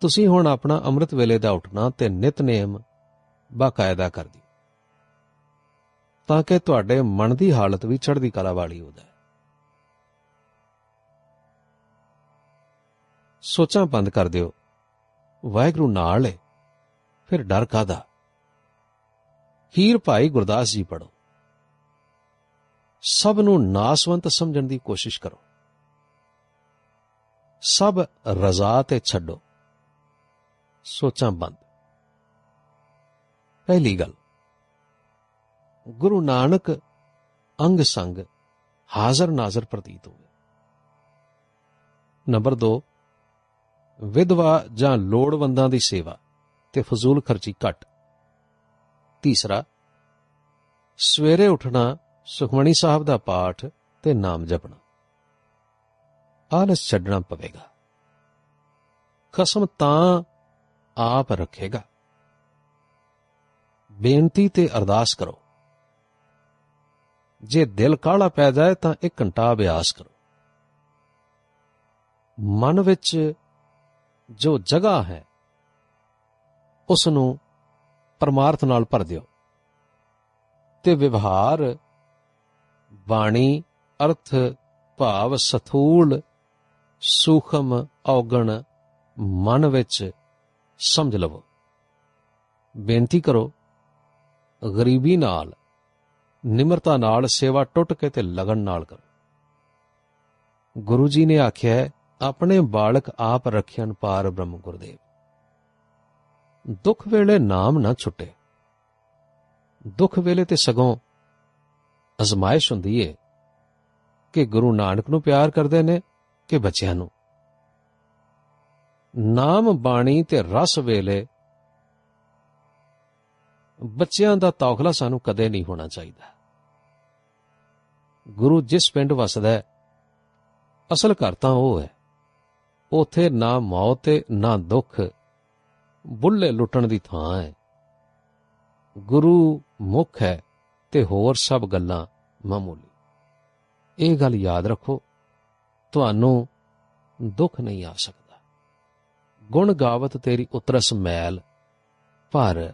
ਤੁਸੀਂ ਹੁਣ ਆਪਣਾ ਅੰਮ੍ਰਿਤ ਵੇਲੇ ਦਾ ਉੱਠਣਾ ਤੇ ਨਿਤਨੇਮ ਬਾਕਾਇਦਾ ਕਰ ਦਿਓ। ਤਾਂ ਕਿ ਤੁਹਾਡੇ ਮਨ ਦੀ ਹਾਲਤ ਵੀ ਚੜ੍ਹਦੀ ਕਲਾ ਵਾਲੀ ਹੋ ਜਾਏ। ਸੋਚਾਂ ਬੰਦ ਕਰ ਦਿਓ। ਵਾਹਿਗੁਰੂ ਨਾਲ ਹੈ ਫਿਰ ਡਰ ਕਾਦਾ ਹੀਰ ਭਾਈ ਗੁਰਦਾਸ ਜੀ ਪੜੋ ਸਭ ਨੂੰ ਨਾਸਵੰਤ ਸਮਝਣ ਦੀ ਕੋਸ਼ਿਸ਼ ਕਰੋ। ਸਭ ਰਜ਼ਾ ਤੇ ਛੱਡੋ। ਸੋਚਾਂ ਬੰਦ। ਪਹਿਲੀ ਗੱਲ, ਗੁਰੂ ਨਾਨਕ ਅੰਗ ਸੰਗ ਹਾਜ਼ਰ ਨਾਜ਼ਰ ਪ੍ਰਤੀਤ ਹੋਵੇ ਨੰਬਰ 2 ਵਿਧਵਾ ਜਾਂ ਲੋੜਵੰਦਾਂ ਦੀ ਸੇਵਾ ਤੇ ਫਜ਼ੂਲ ਖਰਚੀ ਘੱਟ। ਤੀਸਰਾ, ਸਵੇਰੇ ਉੱਠਣਾ ਸੁਖਮਣੀ ਸਾਹਿਬ ਦਾ ਪਾਠ ਤੇ ਨਾਮ ਜਪਣਾ। ਆਲਸ ਛੱਡਣਾ ਪਵੇਗਾ। ਖਸਮ ਤਾਂ ਆਪ ਰੱਖੇਗਾ। ਬੇਨਤੀ ਤੇ ਅਰਦਾਸ ਕਰੋ। ਜੇ ਦਿਲ ਕਾਲਾ ਪੈ ਜਾਏ ਤਾਂ ਇੱਕ ਘੰਟਾ ਅਭਿਆਸ ਕਰੋ। ਮਨ ਵਿੱਚ ਜੋ ਜਗ੍ਹਾ ਹੈ ਉਸ ਨੂੰ ਪਰਮਾਰਥ ਨਾਲ ਭਰ ਦਿਓ। ਤੇ ਵਿਵਹਾਰ, ਬਾਣੀ, ਅਰਥ, ਭਾਵ, ਸਥੂਲ, ਸੂਖਮ, ਔਗਣ, ਮਨ ਵਿੱਚ ਸਮਝ ਲਵੋ। ਬੇਨਤੀ ਕਰੋ ਗਰੀਬੀ ਨਾਲ ਨਿਮਰਤਾ ਨਾਲ ਸੇਵਾ ਟੁੱਟ ਕੇ ਤੇ ਲਗਨ ਨਾਲ ਕਰੋ। ਗੁਰੂ ਜੀ ਨੇ ਆਖਿਆ ਹੈ, ਆਪਣੇ ਬਾਲਕ ਆਪ ਰੱਖਿਆਨ ਪਾਰ ਬ੍ਰਹਮ ਗੁਰਦੇਵ। ਦੁੱਖ ਵੇਲੇ ਨਾਮ ਨਾ ਛੁੱਟੇ। ਦੁੱਖ ਵੇਲੇ ਤੇ ਸਗੋਂ ਅਜ਼ਮਾਇਸ਼ ਹੁੰਦੀ ਏ ਕਿ ਗੁਰੂ ਨਾਨਕ ਨੂੰ ਪਿਆਰ ਕਰਦੇ ਨੇ ਕਿ ਬੱਚਿਆਂ ਨੂੰ। ਨਾਮ, ਬਾਣੀ ਤੇ ਰਸ ਵੇਲੇ ਬੱਚਿਆਂ ਦਾ ਤੌਖਲਾ ਸਾਨੂੰ ਕਦੇ ਨਹੀਂ ਹੋਣਾ ਚਾਹੀਦਾ। ਗੁਰੂ ਜਿਸ ਪਿੰਡ ਵਸਦਾ ਹੈ, ਅਸਲ ਘਰ ਤਾਂ ਉਹ ਹੈ। ਉਥੇ ਨਾ ਮੌਤ ਤੇ ਨਾ ਦੁੱਖ, ਬੁੱਲੇ ਲੁੱਟਣ ਦੀ ਥਾਂ ਹੈ। ਗੁਰੂ ਮੁੱਖ ਹੈ ਤੇ ਹੋਰ ਸਭ ਗੱਲਾਂ ਮਾਮੂਲੀ। ਇਹ ਗੱਲ ਯਾਦ ਰੱਖੋ, ਤੁਹਾਨੂੰ ਦੁੱਖ ਨਹੀਂ ਆ ਸਕਦਾ। ਗੁਣ ਗਾਵਤ ਤੇਰੀ ਉਤਰਸ ਮੈਲ ਪਰ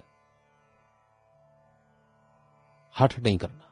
ਹਟ ਨਹੀਂ ਕਰਨਾ।